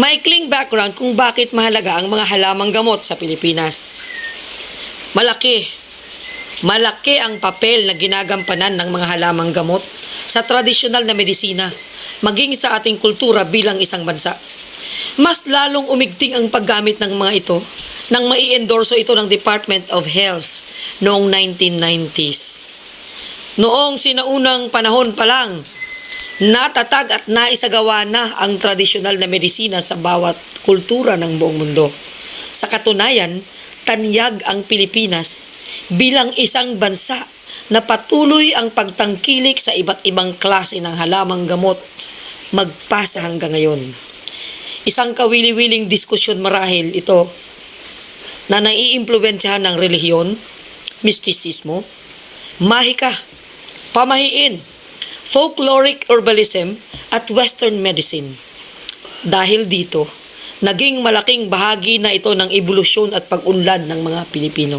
Maikling background kung bakit mahalaga ang mga halamang gamot sa Pilipinas. Malaki. Malaki ang papel na ginagampanan ng mga halamang gamot sa tradisyonal na medisina, maging sa ating kultura bilang isang bansa. Mas lalong umigting ang paggamit ng mga ito nang mai-endorso ito ng Department of Health noong 1990s. Noong sinaunang panahon pa lang, natatag at naisagawa na ang tradisyonal na medisina sa bawat kultura ng buong mundo. Sa katunayan, tanyag ang Pilipinas bilang isang bansa na patuloy ang pagtangkilik sa iba't ibang klase ng halamang gamot magpasa hanggang ngayon. Isang kawili-wiling diskusyon marahil ito na naiimpluwensyahan ng relihiyon, mistisismo, mahika, pamahiin, folkloric herbalism at western medicine. Dahil dito, naging malaking bahagi na ito ng ebolusyon at pag-unlad ng mga Pilipino.